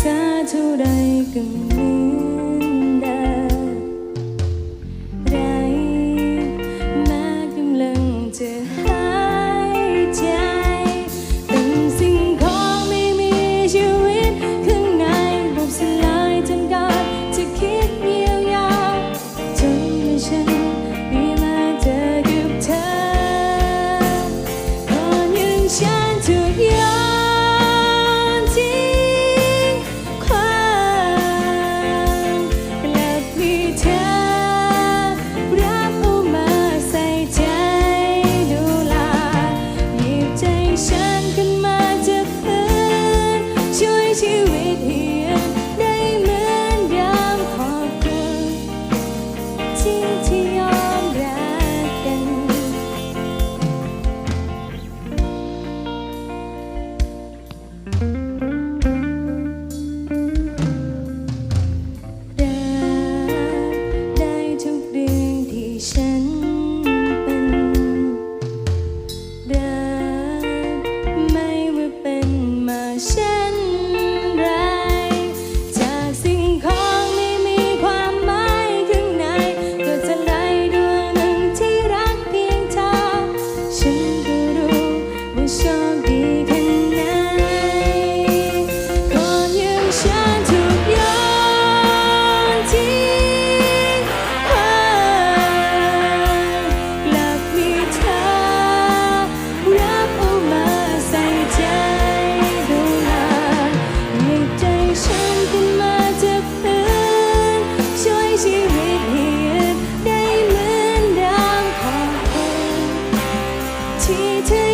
สาเท่าไรก็เหมือนเดิมไรแม้กำลังจะหายใจ เป็นสิ่งของไม่มีชีวิตข้างในรูสลายจนการจะคิดยีวจนไม่ฉันได้มาเจอกับเธอก่อนยังฉันถู praise you in here. ที่ที่